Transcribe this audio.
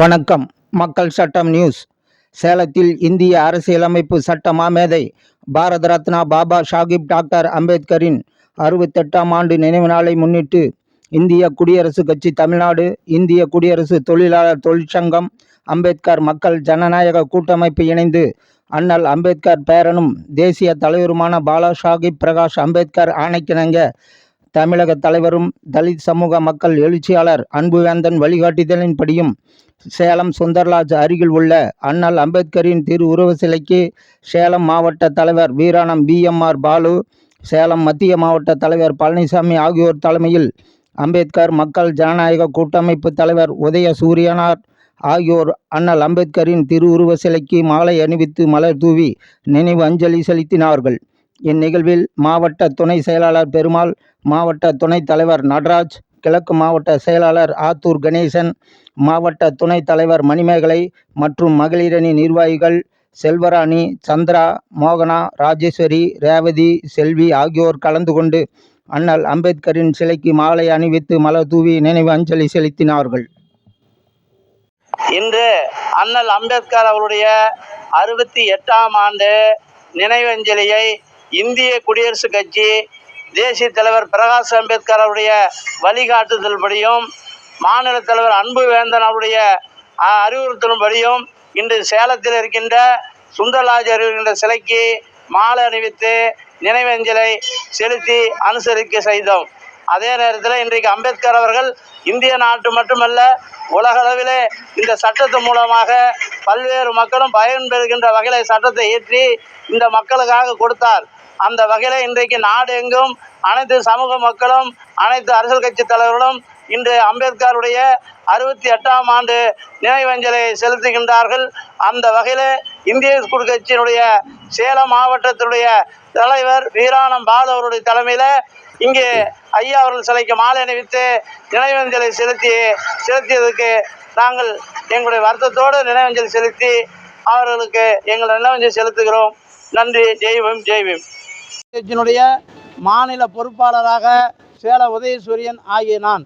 வணக்கம். மக்கள் சட்டம் நியூஸ். சேலத்தில் இந்திய அரசியலமைப்பு சட்ட மாமேதை பாரத ரத்னா பாபா சாஹிப் டாக்டர் அம்பேத்கரின் அறுபத்தெட்டாம் ஆண்டு நினைவு நாளை முன்னிட்டு இந்திய குடியரசுக் கட்சி தமிழ்நாடு இந்திய குடியரசு தொழிலாளர் தொழிற்சங்கம் அம்பேத்கர் மக்கள் ஜனநாயக கூட்டமைப்பு இணைந்து அண்ணல் அம்பேத்கர் பேரனும் தேசிய தலைவருமான பாலா சாஹிப் பிரகாஷ் அம்பேத்கர் ஆணைக்கிணங்க தமிழக தலைவரும் தலித் சமூக மக்கள் எழுச்சியாளர் அன்புவேந்தன் வழிகாட்டுதலின்படியும் சேலம் சுந்தர்லாஜ் அருகில் உள்ள அண்ணல் அம்பேத்கரின் திரு உருவ சிலைக்கு சேலம் மாவட்ட தலைவர் வீராணம் பிஎம்ஆர் பாலு சேலம் மத்திய மாவட்ட தலைவர் பழனிசாமி ஆகியோர் தலைமையில் அம்பேத்கர் மக்கள் ஜனநாயக கூட்டமைப்பு தலைவர் உதய சூரியனார் ஆகியோர் அண்ணல் அம்பேத்கரின் திருவுருவ சிலைக்கு மாலை அணிவித்து மலர் தூவி நினைவு அஞ்சலி செலுத்தினார்கள். இந்நிகழ்வில் மாவட்ட துணை செயலாளர் பெருமாள் மாவட்ட துணைத் தலைவர் நடராஜ் கிழக்கு மாவட்ட செயலாளர் ஆத்தூர் கணேசன் மாவட்ட துணைத் தலைவர் மணிமேகலை மற்றும் மகளிரணி நிர்வாகிகள் செல்வராணி சந்திரா மோகனா ராஜேஸ்வரி ரேவதி செல்வி ஆகியோர் கலந்து கொண்டு அண்ணல் அம்பேத்கரின் சிலைக்கு மாலை அணிவித்து மலர் தூவி நினைவு அஞ்சலி செலுத்தினார்கள். இன்று அண்ணல் அம்பேத்கர் அவருடைய அறுபத்தி எட்டாம் ஆண்டு நினைவஞ்சலியை இந்திய குடியரசுக் கட்சி தேசிய தலைவர் பிரகாஷ் அம்பேத்கர் அவருடைய வழிகாட்டுதல்படியும் மாநில தலைவர் அன்பு வேந்தன் அவருடைய அறிவுறுத்தலும்படியும் இன்று சேலத்தில் இருக்கின்ற சுந்தரராஜ் இருக்கின்ற சிலைக்கு மாலை அணிவித்து நினைவஞ்சலை செலுத்தி அனுசரிக்க செய்தோம். அதே நேரத்தில் இன்றைக்கு அம்பேத்கர் அவர்கள் இந்திய நாட்டு மட்டுமல்ல உலகளவிலே இந்த சட்டத்தின் மூலமாக பல்வேறு மக்களும் பயன்பெறுகின்ற வகையில் சட்டத்தை இயற்றி இந்த மக்களுக்காக கொடுத்தார். அந்த வகையில் இன்றைக்கு நாடு எங்கும் அனைத்து சமூக மக்களும் அனைத்து அரசியல் கட்சி தலைவர்களும் இன்று அம்பேத்கருடைய அறுபத்தி எட்டாம் ஆண்டு நினைவஞ்சலை செலுத்துகின்றார்கள். அந்த வகையில் இந்திய கட்சியினுடைய சேலம் மாவட்டத்தினுடைய தலைவர் வீராணம் பாலு அவருடைய தலைமையில் இங்கே ஐயா அவர்கள் சிலைக்கு மாலை அணிவித்து நினைவஞ்சலை செலுத்தி செலுத்தியதுக்கு நாங்கள் எங்களுடைய வருத்தத்தோடு நினைவஞ்சலி செலுத்தி அவர்களுக்கு எங்கள் நினைவஞ்சலி செலுத்துகிறோம். நன்றி. ஜெய்வம் ஜெய்வம் மாநில பொறுப்பாளராக சேல உதயசூரியன் ஆகிய நான்